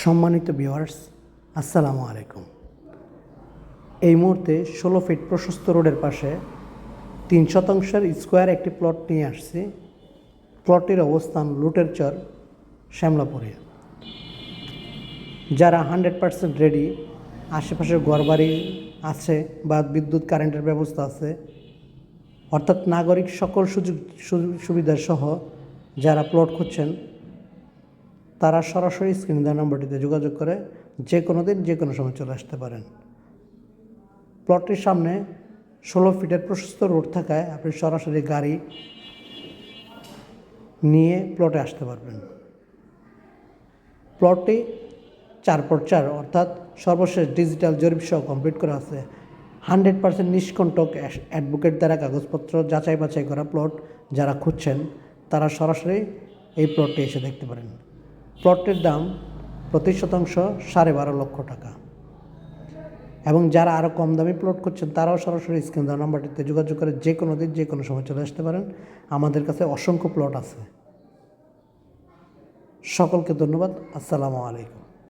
সম্মানিত ভিউয়ার্স, আসসালামু আলাইকুম। এই মুহূর্তে ষোলো ফিট প্রশস্ত রোডের পাশে তিন শতাংশের স্কোয়ার একটি প্লট নিয়ে আসছি। প্লটটির অবস্থান লুটের চর, শ্যামলাপুরে। যারা হান্ড্রেড পার্সেন্ট রেডি আশেপাশে ঘরবাড়ি আছে বা বিদ্যুৎ কারেন্টের ব্যবস্থা আছে, অর্থাৎ নাগরিক সকল সুযোগ সুযোগ সুবিধা সহ যারা প্লট খুঁজছেন তারা সরাসরি স্ক্রিন দেওয়া নম্বরটিতে যোগাযোগ করে যে কোনো দিন যে কোনো সময় চলে আসতে পারেন। প্লটটির সামনে ষোলো ফিটের প্রশস্ত রোড থাকায় আপনি সরাসরি গাড়ি নিয়ে প্লটে আসতে পারবেন। প্লটটি চার পর চার, অর্থাৎ সর্বশেষ ডিজিটাল জরিপ সহ কমপ্লিট করা আছে। হান্ড্রেড পার্সেন্ট নিষ্কণ্টক অ্যাডভোকেট দ্বারা কাগজপত্র যাচাই বাছাই করা প্লট যারা খুঁজছেন, তারা সরাসরি এই প্লটটি এসে দেখতে পারেন। প্লটটির দাম প্রতি শতাংশ সাড়ে বারো লক্ষ টাকা। এবং যারা আরও কম দামে প্লট করছেন, তারাও সরাসরি স্ক্রিন দেওয়া নাম্বারটিতে যোগাযোগ করে যে কোনো দিন যে কোনো সময় চলে আসতে পারেন। আমাদের কাছে অসংখ্য প্লট আছে। সকলকে ধন্যবাদ। আসসালামু আলাইকুম।